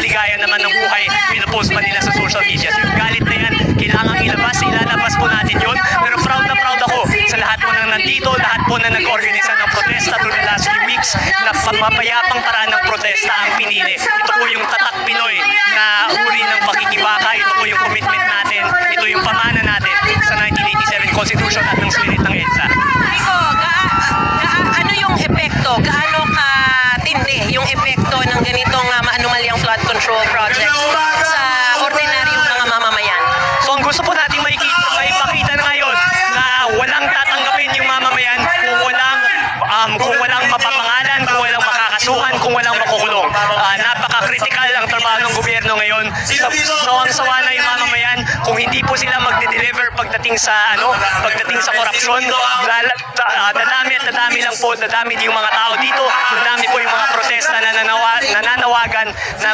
ligaya naman ng buhay, pinopost pa nila sa social media. Galit na yan, kailangan ilabas, ilalabas po natin yun. Pero proud na proud ako sa lahat po ng nandito, lahat po na nag-organisa ng protesta through the last few weeks na mapayapang paraan ng protesta ang pinili. Ito po yung tatak Pinoy na uri ng pakikibaka, ito po yung commitment natin, ito yung pamana natin sa 1987 Constitution at ng spirit ng EDSA. Rico, ga, ano yung epekto? Gaano katindi yung epekto ng ganitong uh, maanumalyang flood control project sa ordinaryong mga mamamayan? So ang gusto po natin makikita, maipakita na ngayon na walang tatanggapin yung mamamayan kung walang um, kung walang mapapangalan, kung walang makakasuhan, kung walang makukulong. Ah, napaka-critical ang trabaho ng gobyerno ngayon. Sa sawang-sawa na yung mamamayan kung hindi po sila magde-deliver pagdating sa ano, pagdating sa korupsyon. Ah, dadami at dadami lang po, dadami yung mga tao dito, dadami po yung mga protesta na nanawa, nananawagan na